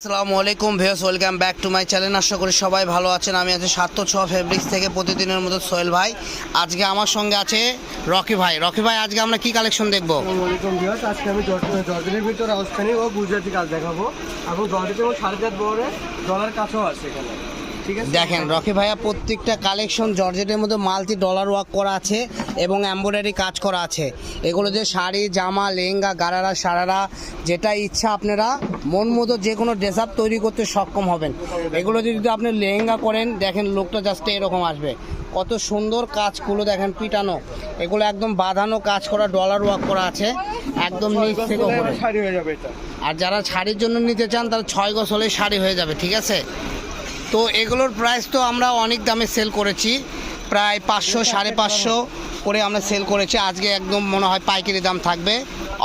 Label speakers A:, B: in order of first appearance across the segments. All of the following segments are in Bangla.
A: আসসালামু আলাইকুম views welcome back to my channel. আশা করি সবাই ভালো আছেন। আমি আছি সাত্য ছ ফেব্রিক্স থেকে প্রতিদিনের মতো সোহেল ভাই। আজকে আমার সঙ্গে আছে রকি ভাই। রকি ভাই, আজকে আমরা কি কালেকশন দেখব?
B: আজকে আমি জর্জ- জর্জেটের ভিতরে ও গুজরাটি কাজ দেখাবো। এবং সাড়ে চার বড়ে ডলার কাছেও আছে এখানে।
A: দেখেন রকি ভাইয়া প্রত্যেকটা কালেকশন জর্জেটের মধ্যে মাল্টি ডলার ওয়ার্ক করা আছে এবং এমব্রয়ডারি কাজ করা আছে। এগুলো যে শাড়ি জামা লেহেঙ্গা গারারা সারারা যেটা ইচ্ছা আপনারা মন মতো যে কোনো ড্রেস আপ তৈরি করতে সক্ষম হবেন। এগুলো যদি আপনি লেহেঙ্গা করেন দেখেন লোকটা জাস্ট এরকম আসবে। কত সুন্দর কাজগুলো দেখেন পিটানো। এগুলো একদম বাঁধানো কাজ করা ডলার ওয়ার্ক করা আছে একদম নিচ থেকে
B: শাড়ি হয়ে যাবে
A: আর যারা শাড়ির জন্য নিতে চান তারা ছয় গজ হলেই শাড়ি হয়ে যাবে ঠিক আছে? তো এগুলোর প্রাইস তো আমরা অনেক দামে সেল করেছি। প্রায় পাঁচশো, সাড়ে পাঁচশো করে আমরা সেল করেছি। আজকে একদম মনে হয় পাইকারি দাম থাকবে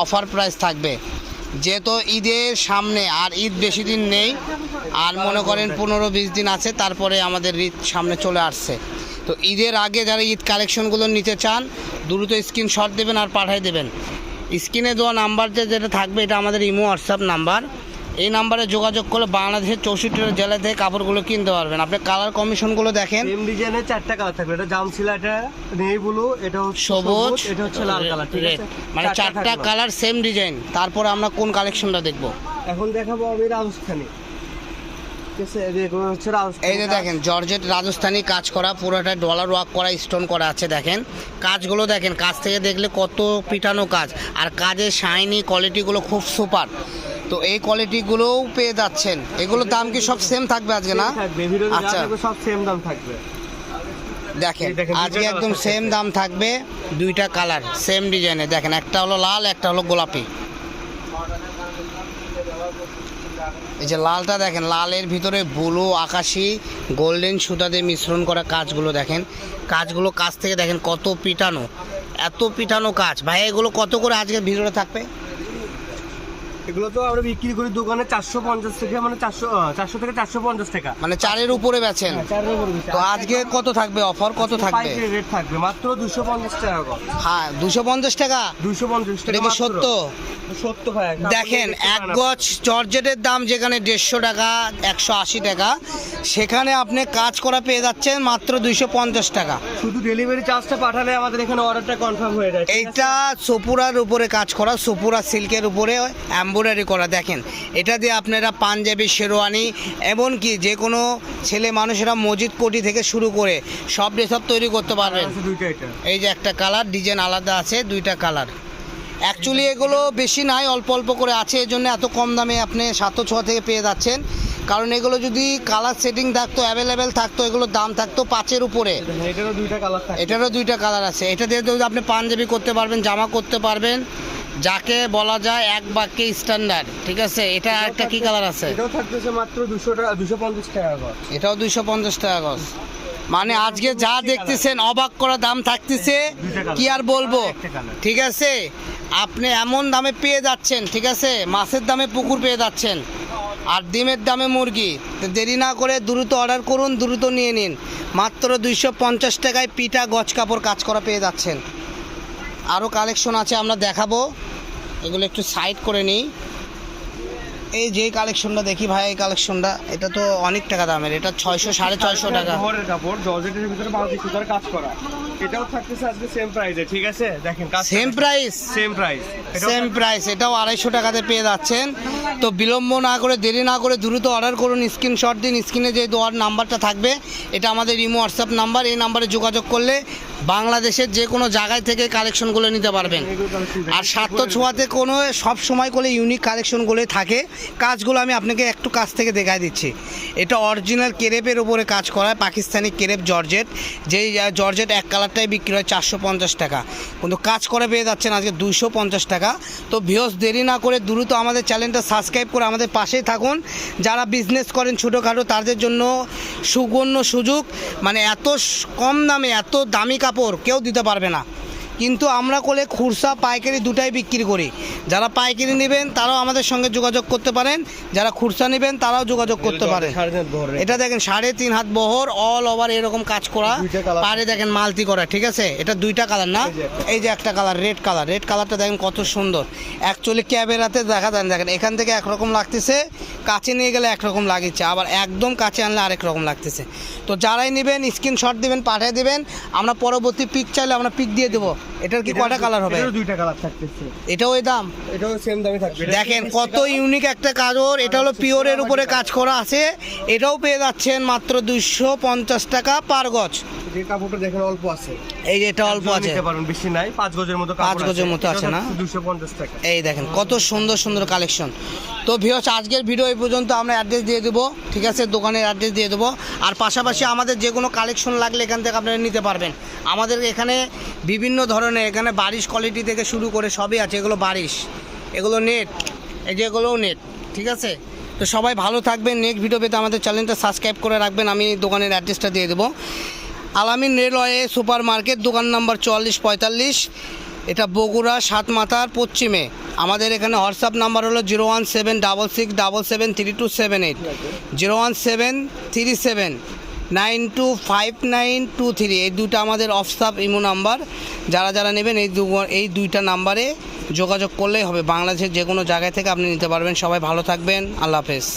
A: অফার প্রাইস থাকবে। যেহেতু ঈদের সামনে আর ঈদ বেশি দিন নেই, আর মনে করেন পনেরো বিশ দিন আছে, তারপরে আমাদের ঈদ সামনে চলে আসছে। তো ঈদের আগে যারা ঈদ কালেকশনগুলো নিতে চান, দ্রুত স্ক্রিনশট দেবেন আর পাঠিয়ে দেবেন। স্ক্রিনে দেওয়া নাম্বার যে যেটা থাকবে, এটা আমাদের ইমো হোয়াটসঅ্যাপ নাম্বার এই নাম্বারে যোগাযোগ করলে বাংলাদেশের চৌষট্টিটা জেলা থেকে কাপড়গুলো কিনতে পারবেন। আপনি কালার কমিশনগুলো দেখেন।
B: সেম ডিজাইনের চারটা কালার থাকবে। এটা জামছিলা এটা নেই ব্লু এটা হচ্ছে
A: সবুজ
B: এটা হচ্ছে লাল কালার ঠিক আছে?
A: মানে চারটা কালার সেম ডিজাইন তারপরে আমরা কোন কালেকশনটা দেখব?
B: এখন দেখাবো আমি রাজস্থানি। এই যে রাজস্থানি
A: এই যে দেখেন জর্জেট রাজস্থানি কাজ করা পুরোটা ডলার ওয়ার্ক করা স্টোন করা আছে দেখেন। কাজগুলো দেখেন কাজ থেকে দেখলে কত পিটানো কাজ। আর কাজের শাইনি কোয়ালিটিগুলো খুব সুপার তো এই কোয়ালিটিগুলোও পেয়ে যাচ্ছেন। এগুলোর দাম কি সব সেম থাকবে আজকে না? আচ্ছা।
B: সব সেম দাম থাকবে।
A: দেখেন আজকে একদম। সেম দাম থাকবে দুইটা কালার সেম ডিজাইনে দেখেন একটা হলো লাল একটা হলো গোলাপি। এই যে লালটা দেখেন লালের ভিতরে ব্লু আকাশি গোল্ডেন সুতা দিয়ে মিশ্রণ করা কাজগুলো দেখেন। কাজগুলো কাজ থেকে দেখেন কত পিটানো এত পিটানো কাজ। ভাই এগুলো কত করে আজকে ভিডিওটা থাকবে?
B: এগুলো তো আমরা বিক্রি করি দোকানে চারশো পঞ্চাশ থেকে মানে চারশো চারশো থেকে চারশো পঞ্চাশ টাকা।
A: মানে চারের উপরে বেচেন?
B: চারের উপরে
A: তো আজকে কত থাকবে? অফার কত থাকবে?
B: রেট থাকবে মাত্র দুশো পঞ্চাশ টাকা
A: হ্যাঁ দুশো পঞ্চাশ টাকা?
B: দুশো পঞ্চাশ টাকা
A: সত্য?
B: সত্য ভাই
A: দেখেন এক গজ জর্জেটের দাম যেখানে দেড়শো টাকা একশো আশি টাকা সেখানে আপনি কাজ করা পেয়ে যাচ্ছেন মাত্র দুইশো পঞ্চাশ টাকা।
B: শুধু ডেলিভারি চার্জটা পাঠালে আমাদের এখানে অর্ডারটা কনফার্ম হয়ে যায়
A: এইটা সোপুরার উপরে কাজ করা সোপুরা সিল্কের উপরে এম্ব্রয়ডারি করা। দেখেন এটা দিয়ে আপনারা পাঞ্জাবি শেরওয়ানি এমনকি যে কোনো ছেলে মানুষেরা মসজিদ কোটি থেকে শুরু করে সব ড্রেসআপ তৈরি করতে পারবেন। এই যে একটা কালার ডিজাইন আলাদা আছে দুইটা কালার। অ্যাকচুয়ালি এগুলো বেশি নাই অল্প অল্প করে আছে এই জন্য এত কম দামে আপনি সাতশো ছ থেকে পেয়ে যাচ্ছেন। কারণ এগুলো যদি কালার সেটিং থাকতো অ্যাভেলেবেল থাকতো এগুলোর দাম থাকতো পাঁচের উপরে।
B: এটারও দুইটা কালার
A: এটারও দুইটা কালার আছে। এটা দিয়ে যদি আপনি পাঞ্জাবি করতে পারবেন জামা করতে পারবেন যাকে বলা যায় এক বাক্যে স্ট্যান্ডার্ড ঠিক আছে? এটা একটা কি কালার আছে?
B: এটাও থাকতেছে মাত্র দুশো টাকা দুশো পঞ্চাশ টাকা করে
A: এটাও দুইশো পঞ্চাশ টাকা গজ। মানে আজকে যা দেখতেছেন অবাক করা দাম থাকতেছে কি আর বলব? ঠিক আছে? আপনি এমন দামে পেয়ে যাচ্ছেন ঠিক আছে? মাছের দামে পুকুর পেয়ে যাচ্ছেন। আর ডিমের দামে মুরগি। দেরি না করে দ্রুত অর্ডার করুন দ্রুত নিয়ে নিন। মাত্র দুইশো পঞ্চাশ টাকায় পিঠা গজ কাপড় কাজ করা পেয়ে যাচ্ছেন। আরও কালেকশন আছে আমরা দেখাবো। এগুলো একটু সাইড করে নিই। এই যে কালেকশনটা দেখি ভাই এই কালেকশনটা এটা তো অনেক টাকা দামের এটা ছয়শো সাড়ে ছয়শো টাকা।
B: ঘরের কাপড় জর্জেটের ভিতরে বালতি সুতার কাজ করা। এটাও থাকতেছে আজকে সেম প্রাইসে ঠিক আছে? দেখেন
A: same price
B: same price
A: same price এটাও আড়াইশো টাকাতে পেয়ে যাচ্ছেন। তো বিলম্ব না করে দেরি না করে দ্রুত অর্ডার করুন স্ক্রিনশট দিন স্ক্রিনে যে দেওয়ার নাম্বারটা থাকবে এটা আমাদের ইমো হোয়াটসঅ্যাপ নাম্বার এই নাম্বারে যোগাযোগ করলে বাংলাদেশের যে কোনো জায়গায় থেকে কালেকশনগুলো নিতে পারবেন। আর স্বার্থ ছোঁয়াতে কোনো, সব সময় করে ইউনিক কালেকশনগুলোই থাকে। কাজগুলো আমি আপনাকে একটু কাছ থেকে দেখাই দিচ্ছি। এটা অরিজিনাল কেরেপের উপরে কাজ করা পাকিস্তানি কেরেপ জর্জেট। যেই জর্জেট এক কালারটাই বিক্রি হয় চারশো পঞ্চাশ টাকা। কিন্তু কাজ করে পেয়ে যাচ্ছেন আজকে দুইশো পঞ্চাশ টাকা। তো ভিওস দেরি না করে দ্রুত আমাদের চ্যানেলটা সাবস্ক্রাইব করে আমাদের পাশেই থাকুন। যারা বিজনেস করেন ছোটোখাটো, তাদের জন্য সুবর্ণ সুযোগ। মানে এত কম দামে, এত দামি কাপড় কেউ দিতে পারবে না। কিন্তু আমরা কোলে খুরসা পাইকারি দুটাই বিক্রি করি। যারা পাইকারি নেবেন তারাও আমাদের সঙ্গে যোগাযোগ করতে পারেন। যারা খুরসা নেবেন তারাও যোগাযোগ করতে পারেন। এটা দেখেন সাড়ে তিন হাত বহর অল ওভার এরকম কাজ করা। পারে দেখেন মালতি করা ঠিক আছে? এটা দুইটা কালার না?
B: এই যে একটা।
A: এই যে একটা কালার রেড কালার রেড কালারটা দেখেন কত সুন্দর। অ্যাকচুয়ালি ক্যামেরাতে দেখা যায় দেখেন এখান থেকে একরকম লাগতেছে কাছে নিয়ে গেলে একরকম লাগিচ্ছে। আবার একদম কাছে আনলে আরেক রকম লাগতেছে। তো যারাই নেবেন স্ক্রিনশট দিবেন পাঠিয়ে দেবেন। আমরা পরবর্তী পিক চাইলে আমরা পিক দিয়ে দেবো। এটার কি কয়টা কালার হবে?
B: এটারও দুইটা কালার থাকতেছে।
A: এটাও ওই দাম?
B: এটাও সেম দামে থাকবে।
A: দেখেন কত ইউনিক একটা কাজর এটা হলো পিওরের উপরে কাজ করা আছে। এটাও পেয়ে যাচ্ছেন মাত্র দুইশো পঞ্চাশ টাকা পার গজ।
B: যে কাপড়টা দেখেন অল্প আছে।
A: এই যে এটা অল্প আছে।
B: নিতে পারবেন বেশি নাই পাঁচ গজের মতো
A: পাঁচ গজের মতো আছে না?
B: দুশো পঞ্চাশ টাকা।
A: এই দেখেন কত সুন্দর সুন্দর কালেকশন। তো ভিওস আজকের ভিডিও এই পর্যন্ত আমরা অ্যাড্রেস দিয়ে দেবো ঠিক আছে? দোকানের অ্যাড্রেস দিয়ে দেবো। আর পাশাপাশি আমাদের যে কোনো কালেকশন লাগলে এখান থেকে আপনারা নিতে পারবেন। আমাদের এখানে বিভিন্ন ধরনের এখানে বারিশ কোয়ালিটি থেকে শুরু করে সবই আছে। এগুলো বারিশ, এগুলো নেট এই যে এগুলোও নেট ঠিক আছে? তো সবাই ভালো থাকবেন। নেক্সট ভিডিও পেতে আমাদের চ্যানেলটা সাবস্ক্রাইব করে রাখবেন। আমি দোকানের অ্যাড্রেসটা দিয়ে দেবো। আলামিন রেলওয়ে সুপার মার্কেট দোকান নাম্বার চুয়াল্লিশ পঁয়তাল্লিশ। এটা বগুড়া সাত মাথার পশ্চিমে। আমাদের এখানে হোয়াটসঅ্যাপ নাম্বার হলো zero one seven double six double seven three two seven eight. Zero one seven three seven. Nine two five nine two three. এই দুটো আমাদের হোয়াটসঅ্যাপ ইমো নাম্বার যারা যারা নেবেন এই দু এই দুইটা নাম্বারে যোগাযোগ করলেই হবে। বাংলাদেশের যে কোনো জায়গায় থেকে আপনি নিতে পারবেন। সবাই ভালো থাকবেন। আল্লাহ হাফেজ।